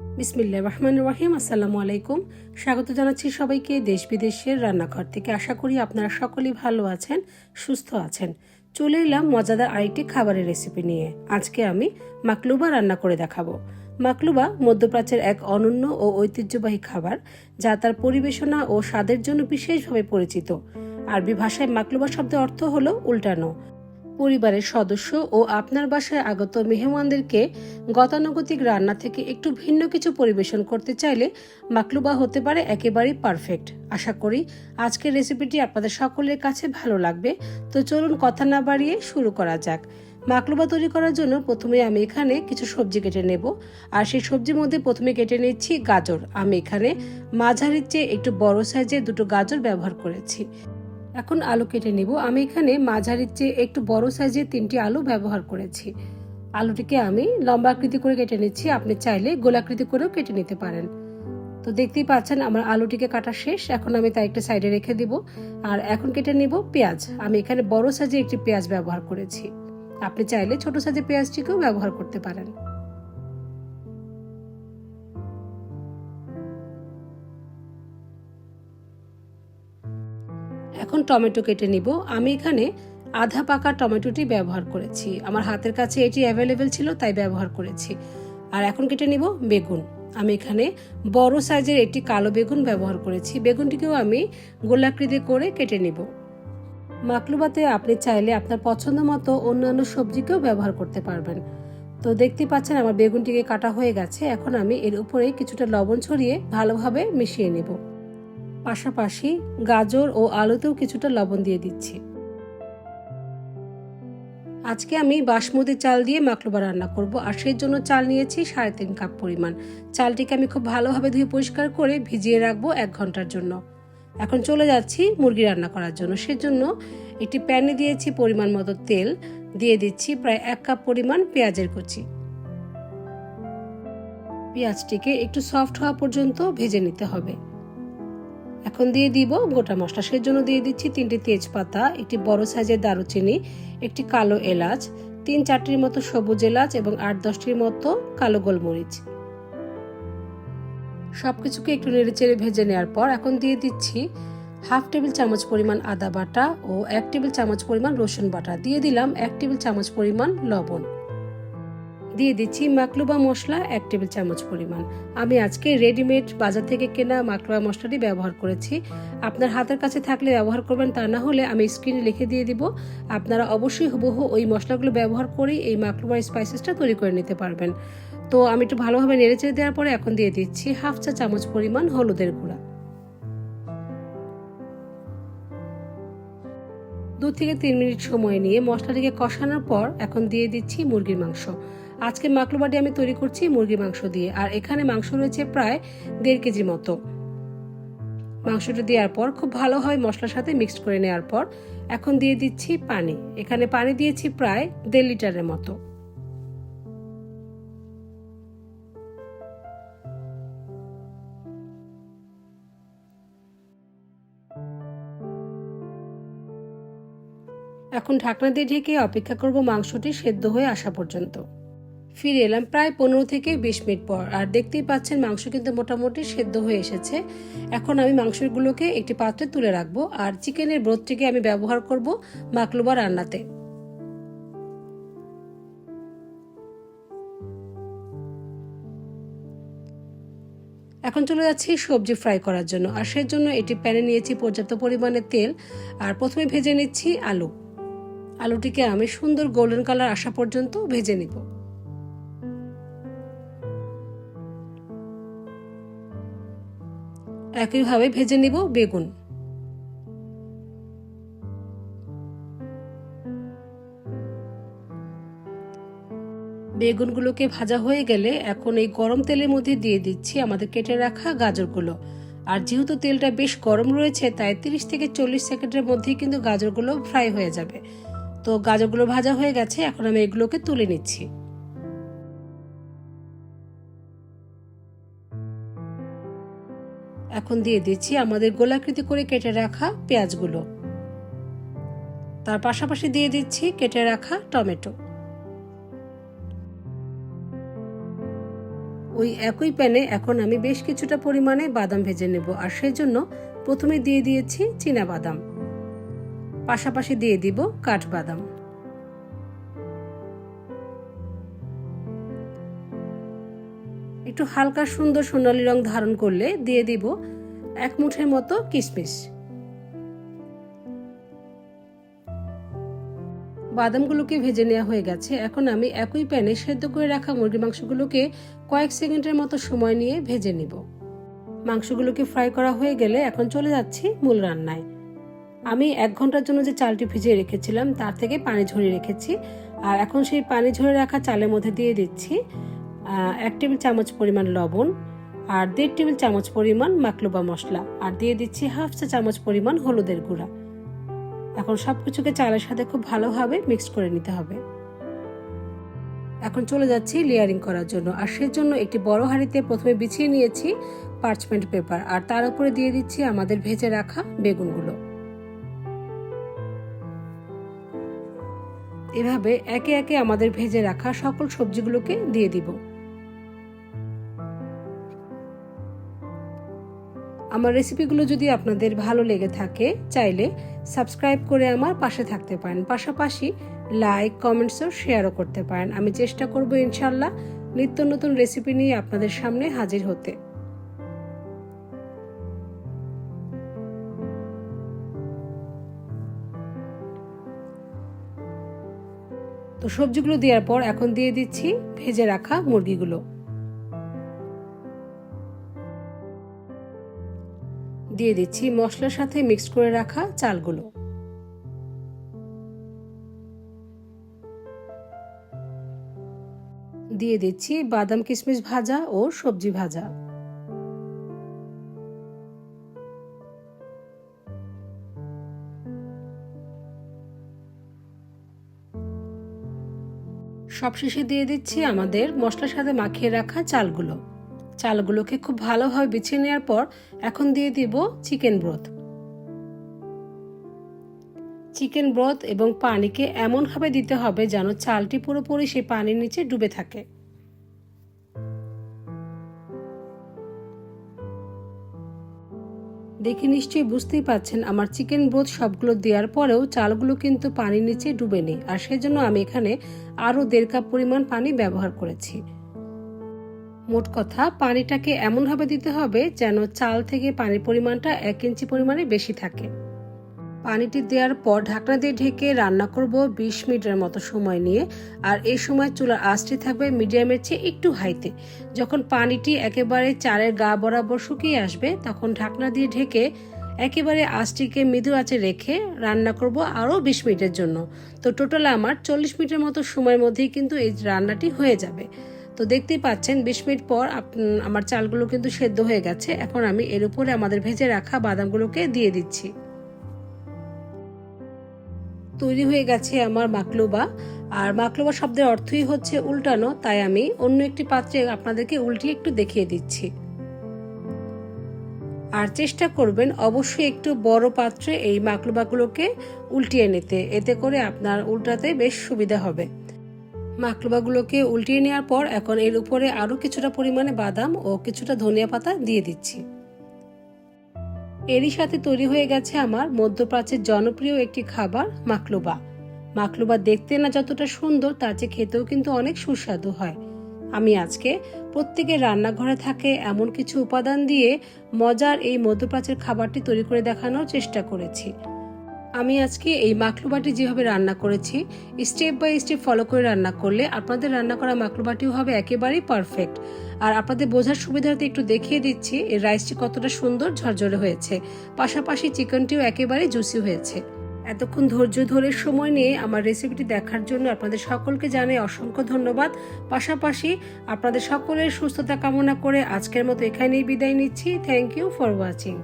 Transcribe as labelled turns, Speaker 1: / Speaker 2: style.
Speaker 1: বিসমিল্লা রহমান রহিম, আসসালামু আলাইকুম। স্বাগত জানাচ্ছি সবাইকে দেশ বিদেশের রান্নাঘর থেকে। আশা করি আপনারা সকলেই ভালো আছেন, সুস্থ আছেন। চলে এলাম মজাদার আরেকটি খাবারের রেসিপি নিয়ে। আজকে আমি মাকলুবা রান্না করে দেখাবো। মাকলুবা মধ্যপ্রাচ্যের এক অনন্য ও ঐতিহ্যবাহী খাবার, যা তার পরিবেশনা ও স্বাদের জন্য বিশেষভাবে পরিচিত। আরবি ভাষায় মাকলুবা শব্দের অর্থ হলো উল্টানো। পরিবারের সদস্য ও আপনার বাসায় আগত মেহমানদেরকে গতানুগতিক রান্না থেকে একটু ভিন্ন কিছু পরিবেশন করতে চাইলে মাকলুবা হতে পারে একেবারেই পারফেক্ট। আশা করি আজকের রেসিপিটি আপনাদের সকলের কাছে ভালো লাগবে। তো চলুন কথা না বাড়িয়ে শুরু করা যাক। মাকলুবা তৈরি করার জন্য প্রথমে আমি এখানে কিছু সবজি কেটে নেব। আর সেই সবজির মধ্যে প্রথমে কেটে নিচ্ছি গাজর। আমি এখানে মাঝারির চেয়ে একটু বড় সাইজের দুটো গাজর ব্যবহার করেছি। এখন আলু কেটে নিব। আমি এখানে মাঝারির চেয়ে একটু বড় সাইজের তিনটি আলু ব্যবহার করেছি। আলুটিকে আমি লম্বা আকৃতি করে কেটে নিচ্ছি। আপনি চাইলে গোলাকৃতি করেও কেটে নিতে পারেন। তো দেখতেই পাচ্ছেন আমার আলুটিকে কাটা শেষ। এখন আমি তা একটা সাইডে রেখে দিব। আর এখন কেটে নিব পেঁয়াজ। আমি এখানে বড় সাইজে একটি পেঁয়াজ ব্যবহার করেছি। আপনি চাইলে ছোট সাইজের পেঁয়াজটিকেও ব্যবহার করতে পারেন। টমেটো কেটে নিব। আমি এখানে আধা পাকা টমেটোটি ব্যবহার করেছি। আমার হাতের কাছে এটি অ্যাভেলেবেল ছিল, তাই ব্যবহার করেছি। আর এখন কেটে নিব বেগুন। আমি এখানে বড় সাইজের একটি কালো বেগুন ব্যবহার করেছি। বেগুনটিকেও আমি গোলাকৃতি করে কেটে নিব। মাকলুবাতে আপনি চাইলে আপনার পছন্দ মতো অন্যান্য সবজিকেও ব্যবহার করতে পারবেন। তো দেখতে পাচ্ছেন আমার বেগুনটিকে কাটা হয়ে গেছে। এখন আমি এর উপরে কিছুটা লবণ ছড়িয়ে ভালোভাবে মিশিয়ে নেব। পাশাপাশি গাজর ও আলুতেও কিছুটা লবণ দিয়ে দিচ্ছি। আজকে আমি বাসমতি চাল দিয়ে মাকলুবা রান্না করব, আর সেই জন্য চাল নিয়েছি সাড়ে তিন কাপ পরিমাণ। চালটিকে আমি খুব ভালোভাবে ধুয়ে পরিষ্কার করে ভিজিয়ে রাখব এক ঘণ্টার জন্য। এখন চলে যাচ্ছি মুরগি রান্না করার জন্য। সেজন্য একটি প্যানে দিয়েছি পরিমাণ মতো তেল, দিয়ে দিচ্ছি প্রায় এক কাপ পরিমাণ পেঁয়াজের কুচি। পেঁয়াজটিকে একটু সফট হওয়া পর্যন্ত ভেজে নিতে হবে। এখন দিয়ে দিব গোটা মশলা। সেই জন্য দিয়ে দিচ্ছি তিনটি তেজপাতা, একটি বড় সাইজের দারুচিনি, একটি কালো এলাচ, তিন চারটির মতো সবুজ এলাচ এবং আট দশটির মতো কালো গোলমরিচ। সবকিছুকে একটু নেড়ে চেড়ে ভেজে নেওয়ার পর এখন দিয়ে দিচ্ছি হাফ টেবিল চামচ পরিমাণ আদা বাটা ও এক টেবিল চামচ পরিমাণ রসুন বাটা। দিয়ে দিলাম এক টেবিল চামচ পরিমাণ লবণ। দিয়ে দিচ্ছি মাকলুবা মশলা এক টেবিল চামচ পরিমাণ। আমি আজকে রেডিমেড বাজার থেকে কেনা মাকলুবা মশলাটি ব্যবহার করেছি। আপনার হাতের কাছে থাকলে ব্যবহার করবেন, তা না হলে আমি স্ক্রিনে লিখে দিয়ে দিব। আপনারা অবশ্যই হুবহু ওই মশলাগুলো ব্যবহার করেই এই মাকলুবার স্পাইসেসটা তৈরি করে নিতে পারবেন। তো আমি একটু ভালোভাবে নেড়ে চেড়ে দেওয়ার পরে এখন দিয়ে দিচ্ছি হাফ চা চামচ পরিমাণ হলুদের গুঁড়া। দু থেকে তিন মিনিট সময় নিয়ে মশলাটিকে কষানোর পর এখন দিয়ে দিচ্ছি মুরগির মাংস। আজকে মাকলুবাটি আমি তৈরি করছি মুরগির মাংস দিয়ে, আর এখানে মাংস রয়েছে প্রায় দেড় কেজি মতো। মাংসটা দেওয়ার পর খুব ভালো হয় মশলার সাথে মিক্সড করে নেওয়ার পর। এখন দিয়ে দিচ্ছি পানি। এখানে পানি দিয়েছি প্রায় দেড় লিটারের মতো। এখন ঢাকনা দিয়ে ঢেকে অপেক্ষা করব মাংসটি সেদ্ধ হয়ে আসা পর্যন্ত। ফিরে এলাম প্রায় পনেরো থেকে বিশ মিনিট পর। আর দেখতেই পাচ্ছেন মাংস কিন্তু মোটামুটি সেদ্ধ হয়ে এসেছে। এখন আমি মাংসগুলোকে একটি পাত্রে তুলে রাখব আর চিকেনের ব্রথটিকে আমি ব্যবহার করব মাকলুবা রান্নাতে। এখন চলে যাচ্ছি সবজি ফ্রাই করার জন্য। আর সেই জন্য এটি প্যানে নিয়েছি পর্যাপ্ত পরিমাণে তেল। আর প্রথমে ভেজে নিচ্ছি আলু। আলুটিকে আমি সুন্দর গোল্ডেন কালার আসা পর্যন্ত ভেজে নিব। একইভাবে ভেজে নিব বেগুন। বেগুনগুলোকে ভাজা হয়ে গেলে এখন এই গরম তেলের মধ্যে দিয়ে দিচ্ছি আমাদের কেটে রাখা গাজরগুলো। আর যেহেতু তেলটা বেশ গরম রয়েছে, তাই তিরিশ থেকে চল্লিশ সেকেন্ডের মধ্যেই কিন্তু গাজরগুলো ফ্রাই হয়ে যাবে। তো গাজরগুলো ভাজা হয়ে গেছে, এখন আমি এগুলোকে তুলে নিচ্ছি। এখন দিয়ে দিচ্ছি আমাদের গোলাকৃতি করে কেটে রাখা পেঁয়াজগুলো। তার পাশাপাশি দিয়ে দিচ্ছি কেটে রাখা টমেটো। ওই একই প্যানে এখন আমি বেশ কিছুটা পরিমাণে বাদাম ভেজে নেব আর সেই জন্য প্রথমে দিয়ে দিয়েছি চীনা বাদাম। পাশাপাশি দিয়ে দিব কাঠবাদাম। একটু হালকা সুন্দর সোনালি রং ধারণ করলে দিয়ে দিব এক মুঠের মতো কিশমিশ। বাদামগুলোকে ভেজে নেওয়া হয়ে গেছে। এখন আমি একই প্যানে সেদ্ধ করে রাখা মুরগির মাংসগুলোকে কয়েক সেকেন্ডের মতো সময় নিয়ে ভেজে নিব। মাংসগুলোকে ফ্রাই করা হয়ে গেলে এখন চলে যাচ্ছি মূল রান্নায়। আমি এক ঘণ্টার জন্য যে চালটি ভিজিয়ে রেখেছিলাম, তার থেকে পানি ঝরিয়ে রেখেছি। আর এখন সেই পানি ঝরে রাখা চালের মধ্যে দিয়ে দিচ্ছি। এক টেবিল চামচ পরিমাণ লবণ আর দেড় টেবিল চামচ পরিমাণ মাকলুবা মশলা। আর দিয়ে দিচ্ছি হাফ চা চামচ পরিমাণ হলুদের গুঁড়া। এখন সব কিছুকে চালের সাথে খুব ভালোভাবে মিক্স করে নিতে হবে। এখন চলে যাচ্ছি লেয়ারিং করার জন্য। আর সেজন্য একটি বড় হাঁড়িতে প্রথমে বিছিয়ে নিয়েছি পার্চমেন্ট পেপার। আর তার উপরে দিয়ে দিচ্ছি আমাদের ভেজে রাখা বেগুনগুলো। এভাবে একে একে আমাদের ভেজে রাখা সকল সবজিগুলোকে দিয়ে দিব। আমার রেসিপিগুলো যদি আপনাদের ভালো লেগে থাকে, চাইলে সাবস্ক্রাইব করে আমার পাশে থাকতে পারেন। পাশাপাশি লাইক কমেন্টসও শেয়ারও করতে পারেন। আমি চেষ্টা করব ইনশাল্লাহ নিত্য নতুন রেসিপি নিয়ে আপনাদের সামনে হাজির হতে। তো সবজিগুলো দেওয়ার পর এখন দিয়ে দিচ্ছি ভেজে রাখা মুরগিগুলো। দিয়ে দিচ্ছি মশলার সাথে মিক্স করে রাখা চালগুলো। দিয়ে দিচ্ছি বাদাম কিশমিশ ভাজা ও সবজি ভাজা। সবশেষে দিয়ে দিচ্ছি আমাদের মশলার সাথে মাখিয়ে রাখা চালগুলো। চালগুলোকে খুব ভালোভাবে বিছিয়ে নেওয়ার পর এখন দিয়ে দিব চিকেন ব্রথ চিকেন ব্রথ এবং পানিকে এমনভাবে দিতে হবে যেন চালটি পুরোপুরি সেই পানির নিচে ডুবে থাকে। দেখে নিশ্চয়ই বুঝতেই পাচ্ছেন আমার চিকেন ব্রোথ সবগুলো দেওয়ার পরেও চালগুলো কিন্তু পানির নিচে ডুবে নেই, আর সেজন্য আমি এখানে আরও দেড় কাপ পরিমাণ পানি ব্যবহার করেছি। মোট কথা পানিটাকে এমনভাবে দিতে হবে যেন চাল থেকে পানির পরিমাণটা এক ইঞ্চি পরিমাণে বেশি থাকে। পানিটি দেওয়ার পর ঢাকনা দিয়ে ঢেকে রান্না করব বিশ মিনিটের মতো সময় নিয়ে। আর এই সময় চুলার আঁচটি থাকবে মিডিয়ামের চেয়ে একটু হাইতে। যখন পানিটি একেবারে চালের গা বরাবর শুকিয়ে আসবে, তখন ঢাকনা দিয়ে ঢেকে একেবারে আঁচটিকে মৃদু আঁচে রেখে রান্না করব আরও বিশ মিনিটের জন্য। তো টোটাল আমার চল্লিশ মিনিটের মতো সময়ের মধ্যেই কিন্তু এই রান্নাটি হয়ে যাবে। তো দেখতেই পাচ্ছেন, বিশ মিনিট পর আমার চালগুলো কিন্তু সেদ্ধ হয়ে গেছে। এখন আমি এর উপরে আমাদের ভেজে রাখা বাদামগুলোকে দিয়ে দিচ্ছি। তৈরি হয়ে গেছে আমার মাকলুবা। আর মাকলুবা শব্দের অর্থই হচ্ছে উল্টানো, তাই আমি অন্য একটি পাত্রে আপনাদেরকে উল্টিয়ে একটু দেখিয়ে দিচ্ছি। আর চেষ্টা করবেন অবশ্যই একটু বড় পাত্রে এই মাকলুবাগুলোকে উল্টিয়ে নিতে। এতে করে আপনার উল্টাতে বেশ সুবিধা হবে। মাকলুবাগুলোকে উল্টিয়ে নেওয়ার পর এখন এর উপরে আরও কিছুটা পরিমাণে বাদাম ও কিছুটা ধনিয়া পাতা দিয়ে দিচ্ছি। এরই সাথে তৈরি হয়ে গেছে আমার মধ্যপ্রাচ্যের জনপ্রিয় একটি খাবার মাকলুবা মাকলুবা দেখতে না যতটা সুন্দর, তার চেয়ে খেতেও কিন্তু অনেক সুস্বাদু হয়। আমি আজকে প্রত্যেকের রান্নাঘরে থাকে এমন কিছু উপাদান দিয়ে মজার এই মধ্যপ্রাচ্যের খাবারটি তৈরি করে দেখানোর চেষ্টা করেছি। আমি আজকে এই মাকলুবাটি যেভাবে রান্না করেছি স্টেপ বাই স্টেপ ফলো করে রান্না করলে আপনাদের রান্না করা মাকলুবাটিও হবে একেবারেই পারফেক্ট আর আপনাদের বোঝার সুবিধাতে একটু দেখিয়ে দিচ্ছি এই রাইসটি কতটা সুন্দর ঝরঝরে হয়েছে। পাশাপাশি চিকেনটিও একেবারে জুসি হয়েছে। এতক্ষণ ধৈর্য ধরে সময় নিয়ে আমার রেসিপিটি দেখার জন্য আপনাদের সকলকে জানাই অসংখ্য ধন্যবাদ। পাশাপাশি আপনাদের সকলের সুস্থতা কামনা করে আজকের মতো এখানেই বিদায় নিচ্ছি। Thank you for watching